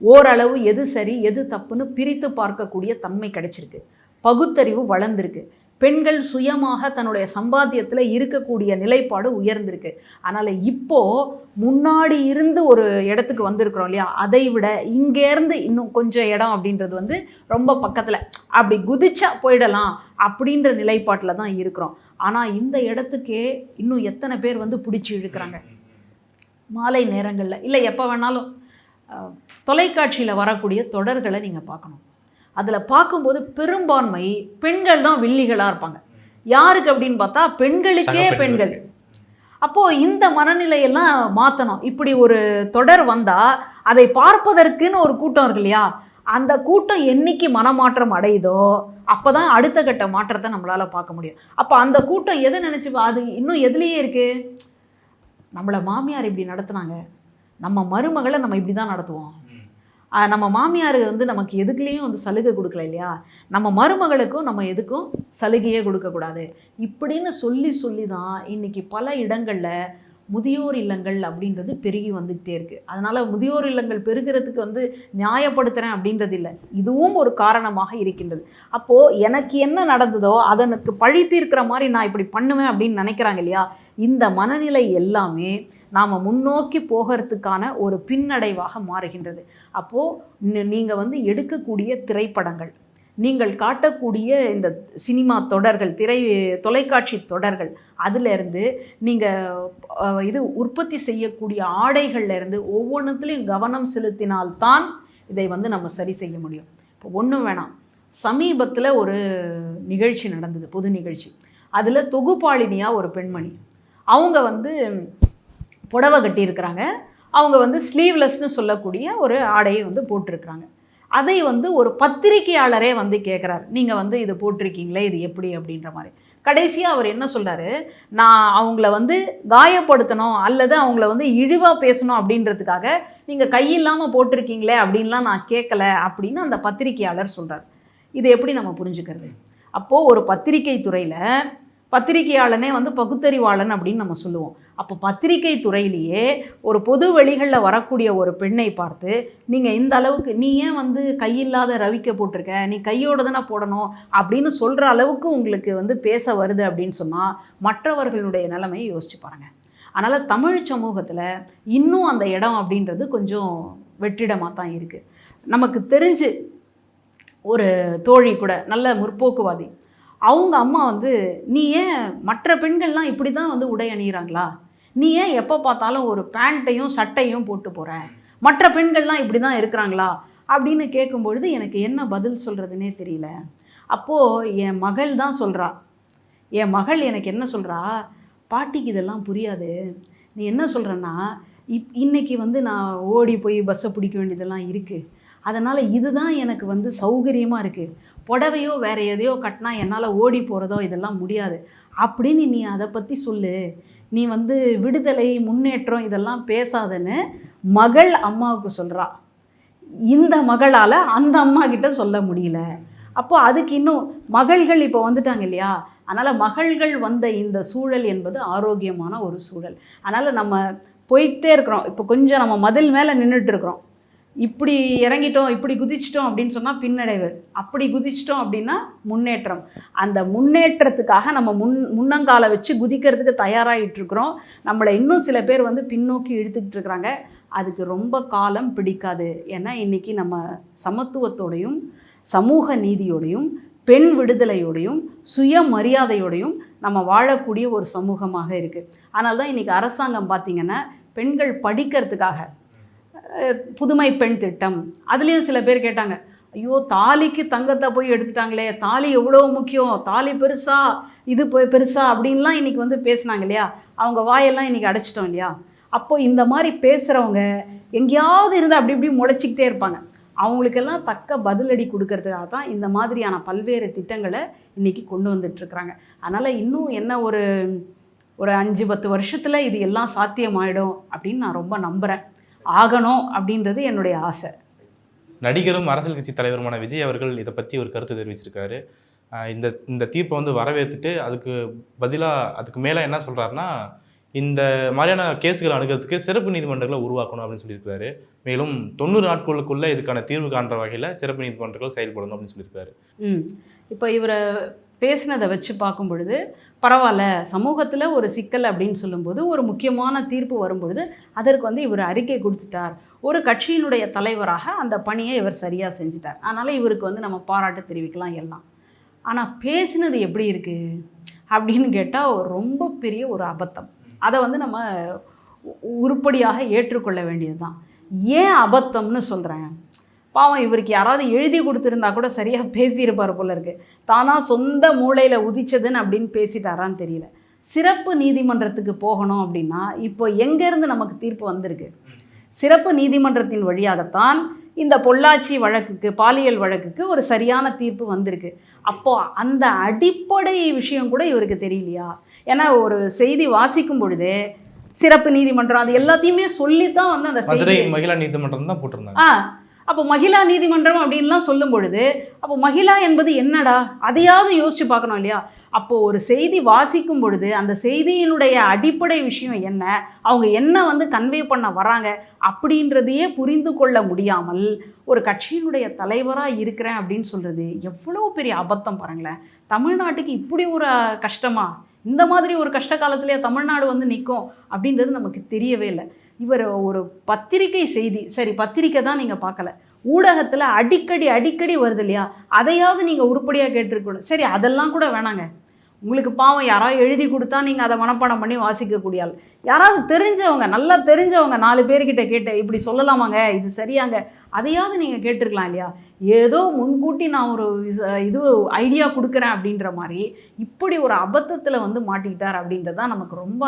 ஓரளவு எது சரி எது தப்புன்னு பிரித்து பார்க்கக்கூடிய தன்மை கிடைச்சிருக்கு. பகுத்தறிவு வளர்ந்துருக்கு. பெண்கள் சுயமாக தன்னுடைய சம்பாத்தியத்தில் இருக்கக்கூடிய நிலைப்பாடு உயர்ந்திருக்கு. அதனால் இப்போது முன்னாடி இருந்து ஒரு இடத்துக்கு வந்திருக்கிறோம் இல்லையா? அதை விட இங்கேருந்து இன்னும் கொஞ்சம் இடம் அப்படின்றது வந்து ரொம்ப பக்கத்தில். அப்படி குதிச்சா போயிடலாம் அப்படின்ற நிலைப்பாட்டில் தான் இருக்கிறோம். ஆனால் இந்த இடத்துக்கே இன்னும் எத்தனை பேர் வந்து பிடிச்சி இழுக்கிறாங்க? மாலை நேரங்களில். இல்லை எப்போ வேணாலும் தொலைக்காட்சியில் வரக்கூடிய தொடர்களை நீங்கள் பார்க்கணும். அதில் பார்க்கும்போது பெரும்பான்மை பெண்கள் தான் வில்லிகளாக இருப்பாங்க. யாருக்கு அப்படின்னு பார்த்தா பெண்களுக்கே பெண்கள். அப்போது இந்த மனநிலையெல்லாம் மாற்றணும் இப்படி ஒரு தொடர் வந்தால் அதை பார்ப்பதற்குன்னு ஒரு கூட்டம் இருக்கு இல்லையா? அந்த கூட்டம் என்னைக்கு மனமாற்றம் அடையுதோ அப்போ தான் அடுத்த கட்ட மாற்றத்தை நம்மளால் பார்க்க முடியும். அப்போ அந்த கூட்டம் எதை நினச்சி அது இன்னும் எதுலேயே இருக்குது நம்மளை மாமியார் இப்படி நடத்துனாங்க. நம்ம மருமகளை நம்ம இப்படி தான் நடத்துவோம். நம்ம மாமியார் வந்து நமக்கு எதுக்குலேயும் வந்து சலுகை கொடுக்கல இல்லையா? நம்ம மருமகளுக்கும் நம்ம எதுக்கும் சலுகையே கொடுக்கக்கூடாது இப்படின்னு சொல்லி சொல்லி தான் இன்னைக்கு பல இடங்களில் முதியோர் இல்லங்கள் அப்படின்றது பெருகி வந்துக்கிட்டே இருக்குது அதனால் முதியோர் இல்லங்கள் பெருகிறதுக்கு வந்து நியாயப்படுத்துகிறேன் அப்படின்றது இல்லை. இதுவும் ஒரு காரணமாக இருக்கின்றது. அப்போது எனக்கு என்ன நடந்ததோ அதனுக்கு பழி தீர்க்கிற மாதிரி நான் இப்படி பண்ணுவேன் அப்படின்னு நினைக்கிறாங்க இல்லையா? இந்த மனநிலை எல்லாமே நாம் முன்னோக்கி போகிறதுக்கான ஒரு பின்னடைவாக மாறுகின்றது. அப்போது நீங்கள் வந்து எடுக்கக்கூடிய திரைப்படங்கள் நீங்கள் காட்டக்கூடிய இந்த சினிமா தொடர்கள் திரை தொலைக்காட்சி தொடர்கள் அதிலிருந்து நீங்கள் இது உற்பத்தி செய்யக்கூடிய ஆடைகள்லேருந்து ஒவ்வொன்றுத்துலேயும் கவனம் செலுத்தினால்தான் இதை வந்து நம்ம சரி செய்ய முடியும். இப்போ ஒன்றும் வேணாம். சமீபத்தில் ஒரு நிகழ்ச்சி நடந்தது பொது நிகழ்ச்சி. அதில் தொகுப்பாளினியாக ஒரு பெண்மணி. அவங்க வந்து புடவை கட்டியிருக்கிறாங்க. அவங்க வந்து ஸ்லீவ்லெஸ்னு சொல்லக்கூடிய ஒரு ஆடையை வந்து போட்டிருக்கிறாங்க. அதை வந்து ஒரு பத்திரிகையாளரே வந்து கேட்குறாரு நீங்கள் வந்து இது போட்டிருக்கீங்களே இது எப்படி? அப்படின்ற மாதிரி. கடைசியாக அவர் என்ன சொல்கிறார் நான் அவங்கள வந்து காயப்படுத்தணும் அல்லது அவங்கள வந்து இழிவாக பேசணும் அப்படின்றதுக்காக நீங்கள் கையில்லாமல் போட்டிருக்கீங்களே அப்படின்லாம் நான் கேட்கல அப்படின்னு அந்த பத்திரிகையாளர் சொல்கிறார் இது எப்படி நம்ம புரிஞ்சுக்கிறது? அப்போது ஒரு பத்திரிகை துறையில் பத்திரிகையாளனே வந்து பகுத்தறிவாளன் அப்படின்னு நம்ம சொல்லுவோம். அப்போ பத்திரிகை துறையிலேயே ஒரு பொது வெளிகளில் வரக்கூடிய ஒரு பெண்ணை பார்த்து நீங்கள் இந்த அளவுக்கு நீ ஏன் வந்து கையில்லாத ரவிக்க போட்டிருக்க? நீ கையோட தானே போடணும்? அப்படின்னு சொல்கிற அளவுக்கு உங்களுக்கு வந்து பேச வருது அப்படின்னு சொன்னால் மற்றவர்களுடைய நிலைமையை யோசிச்சு பாருங்கள் அதனால் தமிழ் சமூகத்தில் இன்னும் அந்த இடம் அப்படின்றது கொஞ்சம் வெற்றிடமாக தான் இருக்குது நமக்கு தெரிஞ்சு ஒரு தோழி கூட நல்ல முற்போக்குவாதி அவங்க அம்மா வந்து நீ ஏன் மற்ற பெண்கள்லாம் இப்படி தான் வந்து உடை அணிகிறாங்களா நீ ஏன் எப்போ பார்த்தாலும் ஒரு பேண்ட்டையும் சட்டையும் போட்டு போகிற மற்ற பெண்கள்லாம் இப்படி தான் இருக்கிறாங்களா? அப்படின்னு கேட்கும்பொழுது எனக்கு என்ன பதில் சொல்கிறதுனே தெரியல. அப்போது என் மகள் தான் சொல்கிறா என் மகள் எனக்கு என்ன சொல்கிறா பாட்டிக்கு இதெல்லாம் புரியாது. நீ என்ன சொல்கிறேன்னா இப் இன்னைக்கு வந்து நான் ஓடி போய் பஸ்ஸை பிடிக்க வேண்டியதெல்லாம் இருக்குது அதனால் இதுதான் எனக்கு வந்து சௌகரியமாக இருக்குது புடவையோ வேற எதையோ கட்டினா என்னால் ஓடி போகிறதோ இதெல்லாம் முடியாது. அப்படின்னு நீ அதை பற்றி சொல்லு. நீ வந்து விடுதலை முன்னேற்றம் இதெல்லாம் பேசாதன்னு மகள் அம்மாவுக்கு சொல்கிறா இந்த மகளால் அந்த அம்மா கிட்ட சொல்ல முடியல. அப்போ அதுக்கு இன்னும் மகள்கள் இப்போ வந்துட்டாங்க இல்லையா? அதனால் மகள்கள் வந்த இந்த சூழல் என்பது ஆரோக்கியமான ஒரு சூழல். அதனால் நம்ம போயிட்டே இருக்கிறோம். இப்போ கொஞ்சம் நம்ம மதில் மேலே நின்றுட்டு இருக்கிறோம். இப்படி இறங்கிட்டோம் இப்படி குதிச்சிட்டோம் அப்படின்னு சொன்னால் பின்னடைவு. அப்படி குதிச்சிட்டோம் அப்படின்னா முன்னேற்றம். அந்த முன்னேற்றத்துக்காக நம்ம முன் முன்னங்காலை வச்சு குதிக்கிறதுக்கு தயாராகிட்டு இருக்கிறோம். நம்மளை இன்னும் சில பேர் வந்து பின்னோக்கி இழுத்துக்கிட்டு இருக்கிறாங்க. அதுக்கு ரொம்ப காலம் பிடிக்காது. ஏன்னா இன்றைக்கி நம்ம சமத்துவத்தோடையும் சமூக நீதியோடையும் பெண் விடுதலையோடையும் சுயமரியாதையோடையும் நம்ம வாழக்கூடிய ஒரு சமூகமாக இருக்குது ஆனால் தான் இன்றைக்கி அரசாங்கம் பார்த்திங்கன்னா பெண்கள் படிக்கிறதுக்காக புதுமை பெண் திட்டம். அதுலேயும் சில பேர் கேட்டாங்க ஐயோ தாலிக்கு தங்கத்தை போய் எடுத்துட்டாங்களே தாலி எவ்வளோ முக்கியம் தாலி பெருசா இது போய் பெருசா அப்படின்லாம் இன்றைக்கி வந்து பேசுனாங்க இல்லையா? அவங்க வாயெல்லாம் இன்றைக்கி அடைச்சிட்டோம் இல்லையா? அப்போ இந்த மாதிரி பேசுகிறவங்க எங்கேயாவது இருந்து அப்படி இப்படி முளைச்சிக்கிட்டே இருப்பாங்க. அவங்களுக்கெல்லாம் தக்க பதிலடி கொடுக்கறதுக்காக தான் இந்த மாதிரியான பல்வேறு திட்டங்களை இன்றைக்கி கொண்டு வந்துட்டுருக்குறாங்க அதனால் இன்னும் என்ன ஒரு ஒரு அஞ்சு பத்து வருஷத்தில் இது எல்லாம் சாத்தியமாயிடும் அப்படின்னு நான் ரொம்ப நம்புகிறேன் ஆகணும் அப்படின்றது என்னுடைய ஆசை. நடிகரும் அரசியல் கட்சி தலைவருமான விஜய் அவர்கள் இதை பற்றி ஒரு கருத்து தெரிவிச்சிருக்காரு. இந்த இந்த தீர்ப்பை வந்து வரவேற்றுட்டு அதுக்கு பதிலாக அதுக்கு மேலே என்ன சொல்கிறாருன்னா இந்த மாதிரியான கேஸுகளை அணுகிறதுக்கு சிறப்பு நீதிமன்றங்களை உருவாக்கணும் அப்படின்னு சொல்லியிருக்காரு. மேலும் தொண்ணூறு நாட்களுக்குள்ள இதுக்கான தீர்வு காண்ற வகையில் சிறப்பு நீதிமன்றங்கள் செயல்படணும் அப்படின்னு சொல்லியிருக்காரு. ம். இப்போ இவரை பேசினதை வச்சு பார்க்கும் பொழுது பரவாயில்ல சமூகத்தில் ஒரு சிக்கல் அப்படின்னு சொல்லும்போது ஒரு முக்கியமான தீர்ப்பு வரும்பொழுது அதற்கு வந்து இவர் அறிக்கை கொடுத்துட்டார். ஒரு கட்சியினுடைய தலைவராக அந்த பணியை இவர் சரியாக செஞ்சிட்டார். அதனால் இவருக்கு வந்து நம்ம பாராட்டு தெரிவிக்கலாம் எல்லாம். ஆனால் பேசினது எப்படி இருக்குது அப்படின்னு கேட்டால் ரொம்ப பெரிய ஒரு அபத்தம். அதை வந்து நம்ம உ- உருப்படியாக ஏற்றுக்கொள்ள வேண்டியது தான் ஏன் அபத்தம்னு சொல்கிறேன் பாவம் இவருக்கு யாராவது எழுதி கொடுத்துருந்தா கூட சரியாக பேசியிருப்பார் போல இருக்கு. தானாக சொந்த மூளையில் உதிச்சதுன்னு அப்படின்னு பேசிட்டாரான்னு தெரியல. சிறப்பு நீதிமன்றத்துக்கு போகணும் அப்படின்னா இப்போ எங்கேருந்து நமக்கு தீர்ப்பு வந்திருக்கு? சிறப்பு நீதிமன்றத்தின் வழியாகத்தான் இந்த பொள்ளாச்சி வழக்குக்கு பாலியல் வழக்குக்கு ஒரு சரியான தீர்ப்பு வந்திருக்கு. அப்போ அந்த அடிப்படை விஷயம் கூட இவருக்கு தெரியலையா? ஏன்னா ஒரு செய்தி வாசிக்கும் பொழுதே சிறப்பு நீதிமன்றம் அது எல்லாத்தையுமே சொல்லித்தான் வந்து அந்த மதுரை மகிழா நீதிமன்றம் தான் போட்டிருந்தாங்க. ஆ அப்போ மகிழா நீதிமன்றம் அப்படின்லாம் சொல்லும் பொழுது அப்போ மகிழா என்பது என்னடா? அதையாவது யோசித்து பார்க்கணும் இல்லையா? அப்போது ஒரு செய்தி வாசிக்கும் பொழுது அந்த செய்தியினுடைய அடிப்படை விஷயம் என்ன? அவங்க என்ன வந்து கன்வே பண்ண வராங்க? அப்படின்றதையே புரிந்து கொள்ள முடியாமல் ஒரு கட்சியினுடைய தலைவராக இருக்கிறேன் அப்படின்னு சொல்கிறது எவ்வளோ பெரிய அபத்தம் பாருங்களேன். தமிழ்நாட்டுக்கு இப்படி ஒரு கஷ்டமா? இந்த மாதிரி ஒரு கஷ்ட காலத்திலே தமிழ்நாடு வந்து நிற்கும் அப்படின்றது நமக்கு தெரியவே இல்லை. இவர் ஒரு பத்திரிகை செய்தி சரி பத்திரிக்கை தான் நீங்கள் பார்க்கல. ஊடகத்தில் அடிக்கடி அடிக்கடி வருது இல்லையா? அதையாவது நீங்கள் உருப்படியாக கேட்டிருக்கணும். சரி அதெல்லாம் கூட வேணாங்க. உங்களுக்கு பாவம் யாராவது எழுதி கொடுத்தா நீங்கள் அதை மனப்பாடம் பண்ணி வாசிக்கக்கூடிய ஆள். யாராவது தெரிஞ்சவங்க நல்லா தெரிஞ்சவங்க நாலு பேர்கிட்ட கேட்ட இப்படி சொல்லலாமாங்க இது சரியாங்க அதையாவது நீங்கள் கேட்டிருக்கலாம் இல்லையா? ஏதோ முன்கூட்டி நான் ஒரு இது ஐடியா கொடுக்குறேன் அப்படின்ற மாதிரி இப்படி ஒரு அபத்தத்தில் வந்து மாட்டிக்கிட்டார் அப்படின்றது தான் நமக்கு ரொம்ப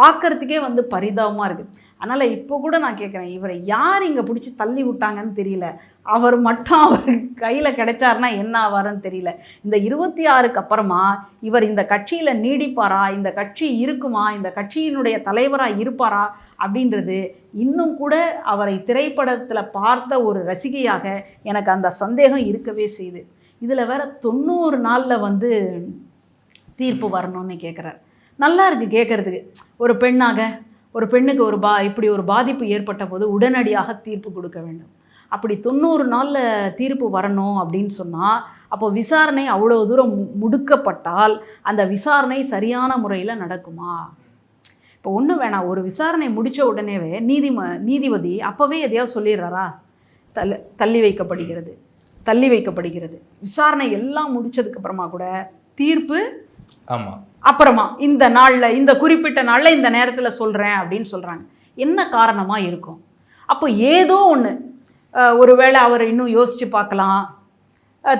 பார்க்கறதுக்கே வந்து பரிதாபமாக இருக்குது அதனால் இப்போ கூட நான் கேட்குறேன் இவரை யார் இங்கே பிடிச்சி தள்ளி விட்டாங்கன்னு தெரியல. அவர் மட்டும் அவர் கையில் கிடைச்சாருன்னா என்ன ஆவாருன்னு தெரியல. இந்த இருபத்தி ஆறுக்கு அப்புறமா இவர் இந்த கட்சியில் நீடிப்பாரா இந்த கட்சி இருக்குமா இந்த கட்சியினுடைய தலைவராக இருப்பாரா அப்படின்றது இன்னும் கூட அவரை திரைப்படத்தில் பார்த்த ஒரு ரசிகையாக எனக்கு அந்த சந்தேகம் இருக்கவே செய்யுது. இதில் வேற தொண்ணூறு நாளில் வந்து தீர்ப்பு வரணும்னு கேட்குறார் நல்லா இருக்குது கேட்குறதுக்கு. ஒரு பெண்ணாக ஒரு பெண்ணுக்கு ஒரு பா இப்படி ஒரு பாதிப்பு ஏற்பட்ட போது உடனடியாக தீர்ப்பு கொடுக்க வேண்டும். அப்படி தொண்ணூறு நாளில் தீர்ப்பு வரணும் அப்படின்னு சொன்னால் அப்போ விசாரணை அவ்வளோ தூரம் முடுக்கப்பட்டால் அந்த விசாரணை சரியான முறையில் நடக்குமா? இப்போ ஒன்றும் வேணாம் ஒரு விசாரணை முடித்த உடனேவே நீதிம நீதிபதி அப்போவே எதையாவது சொல்லிடுறாரா? தள்ளி தள்ளி வைக்கப்படுகிறது தள்ளி வைக்கப்படுகிறது. விசாரணை எல்லாம் முடித்ததுக்கப்புறமா கூட தீர்ப்பு ஆமாம் அப்புறமா இந்த நாளில் இந்த குறிப்பிட்ட நாளில் இந்த நேரத்தில் சொல்கிறேன் அப்படின்னு சொல்கிறாங்க என்ன காரணமாக இருக்கும்? அப்போ ஏதோ ஒன்று ஒருவேளை அவர் இன்னும் யோசித்து பார்க்கலாம்.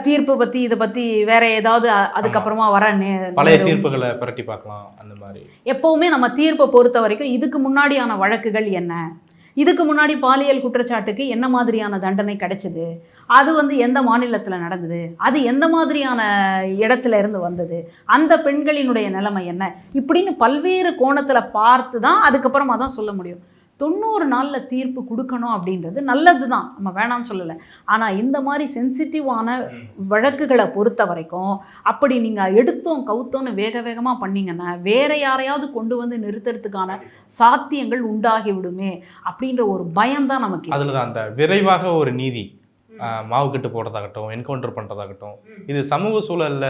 தீர்ப்பு பற்றி இதை பற்றி வேற ஏதாவது அதுக்கப்புறமா வர பழைய. தீர்ப்புகளை புரட்டி பார்க்கலாம் அந்த மாதிரி. எப்பவுமே நம்ம தீர்ப்பை பொறுத்த வரைக்கும் இதுக்கு முன்னாடியான வழக்குகள் என்ன? இதுக்கு முன்னாடி பாலியல் குற்றச்சாட்டுக்கு என்ன மாதிரியான தண்டனை கிடைச்சிது? அது வந்து எந்த மாநிலத்தில் நடந்தது? அது எந்த மாதிரியான இடத்துல இருந்து வந்தது? அந்த பெண்களினுடைய நிலைமை என்ன? இப்படின்னு பல்வேறு கோணத்தில் பார்த்து தான் அதுக்கப்புறமா தான் சொல்ல முடியும். தொண்ணூறு நாளில் தீர்ப்பு கொடுக்கணும் அப்படின்றது நல்லது தான் நம்ம வேணாம்னு சொல்லலை. ஆனால் இந்த மாதிரி சென்சிட்டிவான வழக்குகளை பொறுத்த வரைக்கும் அப்படி நீங்கள் எடுத்தோம் கவுத்தோன்னு வேக வேகமாக பண்ணீங்கன்னா வேற யாரையாவது கொண்டு வந்து நிறுத்துறதுக்கான சாத்தியங்கள் உண்டாகி விடுமே அப்படின்ற ஒரு பயம்தான் நமக்கு. அதில் தான் அந்த விரைவாக ஒரு நீதி. ஆஹ், மாவு கட்டு போடுறதாகட்டும் என்கவுண்டர் பண்ணுறதாகட்டும் இது சமூக சூழல்ல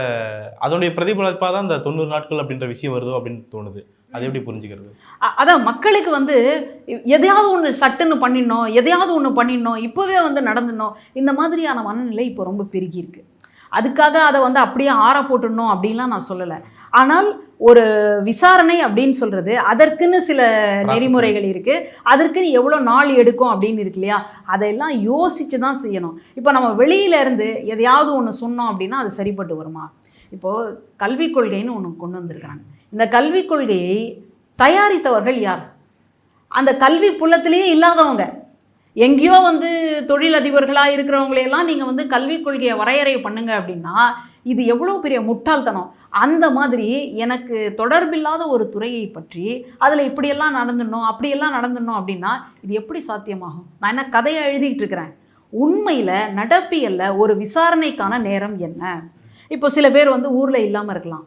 அதனுடைய பிரதிபலிப்பாக தான் இந்த தொண்ணூறு நாட்கள் அப்படின்ற விஷயம் வருதோ அப்படின்னு தோணுது. அதை எப்படி புரிஞ்சுக்கிறது? அதான் மக்களுக்கு வந்து எதையாவது ஒன்று சட்டுன்னு பண்ணிடணும் எதையாவது ஒன்று பண்ணிடணும் இப்போவே வந்து நடந்துடணும். இந்த மாதிரியான மனநிலை இப்போ ரொம்ப பெருகி இருக்கு அதுக்காக அதை வந்து அப்படியே ஆற போட்டுடணும் அப்படின்லாம் நான் சொல்லலை. ஆனால் ஒரு விசாரணை அப்படின்னு சொல்றது அதற்குன்னு சில நெறிமுறைகள் இருக்கு. அதற்குன்னு எவ்வளோ நாள் எடுக்கும் அப்படின்னு இருக்கு இல்லையா? அதையெல்லாம் யோசிச்சு தான் செய்யணும். இப்போ நம்ம வெளியில இருந்து எதையாவது ஒன்று சொன்னோம் அப்படின்னா அது சரிப்பட்டு வருமா? இப்போது கல்விக் கொள்கைன்னு ஒன்று கொண்டு வந்திருக்கிறாங்க. இந்த கல்விக் கொள்கையை தயாரித்தவர்கள் யார்? அந்த கல்வி புலத்திலேயே இல்லாதவங்க. எங்கேயோ வந்து தொழிலதிபர்களாக இருக்கிறவங்களையெல்லாம் நீங்கள் வந்து கல்விக் கொள்கையை வரையறை பண்ணுங்க அப்படின்னா இது எவ்வளோ பெரிய முட்டாள்தனம். அந்த மாதிரி எனக்கு தொடர்பில்லாத ஒரு துறையை பற்றி அதில் இப்படியெல்லாம் நடந்துடணும் அப்படியெல்லாம் நடந்துடணும் அப்படின்னா இது எப்படி சாத்தியமாகும்? நான் என்ன கதையை எழுதிட்டு இருக்கிறேன். உண்மையில் நடப்பியல்ல ஒரு விசாரணைக்கான நேரம் என்ன? இப்போ சில பேர் வந்து ஊரில் இல்லாமல் இருக்கலாம்.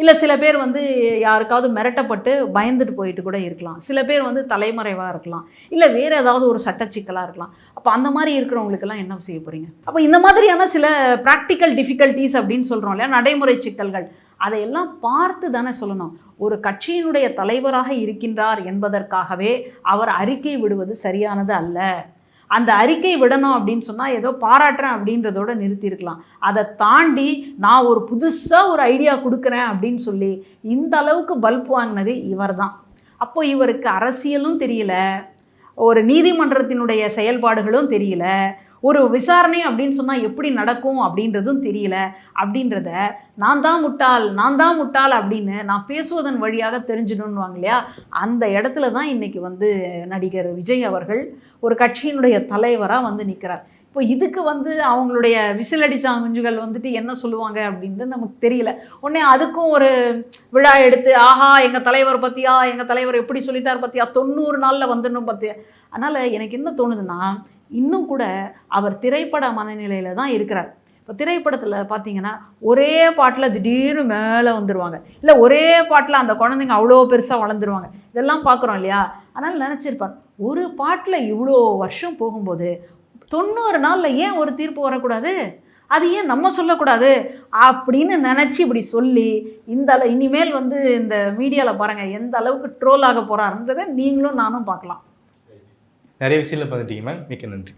இல்லை சில பேர் வந்து யாருக்காவது மிரட்டப்பட்டு பயந்துட்டு போயிட்டு கூட இருக்கலாம். சில பேர் வந்து தலைமறைவாக இருக்கலாம். இல்லை வேறு ஏதாவது ஒரு சட்டச்சிக்கலாக இருக்கலாம். அப்போ அந்த மாதிரி இருக்கிறவங்களுக்கெல்லாம் என்ன செய்ய போகிறீங்க அப்போ இந்த மாதிரியான சில ப்ராக்டிக்கல் டிஃபிகல்ட்டிஸ் அப்படின்னு சொல்கிறோம் இல்லையா? நடைமுறை சிக்கல்கள். அதையெல்லாம் பார்த்து தானே சொல்லணும். ஒரு கட்சியினுடைய தலைவராக இருக்கின்றார் என்பதற்காகவே அவர் அறிக்கை விடுவது சரியானது அல்ல. அந்த அறிக்கை விடணும் அப்படின்னு சொன்னால் ஏதோ பாராட்டுறேன் அப்படின்றதோட நிறுத்தியிருக்கலாம். அதை தாண்டி நான் ஒரு புதுசாக ஒரு ஐடியா கொடுக்குறேன் அப்படின்னு சொல்லி இந்த அளவுக்கு பல்ப் வாங்கினது இவர் தான் அப்போ இவருக்கு அரசியலும் தெரியல. ஒரு நீதிமன்றத்தினுடைய செயல்பாடுகளும் தெரியல. ஒரு விசாரணை அப்படின்னு சொன்னால் எப்படி நடக்கும் அப்படின்றதும் தெரியல. அப்படின்றத நான் தான் முட்டாள் நான் தான் முட்டாள் அப்படின்னு நான் பேசுவதன் வழியாக தெரிஞ்சிடணும்னுவாங்க இல்லையா? அந்த இடத்துல தான் இன்றைக்கி வந்து நடிகர் விஜய் அவர்கள் ஒரு கட்சியினுடைய தலைவராக வந்து நிற்கிறார் இப்போ இதுக்கு வந்து அவங்களுடைய விசிலடிச்சா குஞ்சுகள் வந்துட்டு என்ன சொல்லுவாங்க அப்படின்றது நமக்கு தெரியல. உடனே அதுக்கும் ஒரு விழா எடுத்து ஆஹா எங்கள் தலைவர் பற்றியா எங்கள் தலைவர் எப்படி சொல்லிட்டார் பற்றியா தொண்ணூறு நாளில் வந்துடணும் பார்த்தியா அதனால் எனக்கு என்ன தோணுதுன்னா இன்னும் கூட அவர் திரைப்பட மனநிலையில் தான் இருக்கிறார். இப்போ திரைப்படத்தில் பார்த்தீங்கன்னா ஒரே பாட்டில் திடீர்னு மேலே வந்துடுவாங்க இல்லை ஒரே பாட்டில் அந்த குழந்தைங்க அவ்வளோ பெருசாக வளர்ந்துருவாங்க. இதெல்லாம் பார்க்குறோம் இல்லையா? அதனால் நினச்சிருப்பார். ஒரு பாட்டில் இவ்வளோ வருஷம் போகும்போது தொண்ணூறு நாளில் ஏன் ஒரு தீர்ப்பு வரக்கூடாது? அது ஏன் நம்ம சொல்லக்கூடாது? அப்படின்னு நினச்சி இப்படி சொல்லி இந்த இனிமேல் வந்து இந்த மீடியாவில் பாருங்கள் எந்த அளவுக்கு ட்ரோல் ஆக போகிறாருன்றதை நீங்களும் நானும் பார்க்கலாம். நிறைய விஷயத்தில் பார்த்துட்டீங்க மேம் மிக்க நன்றி.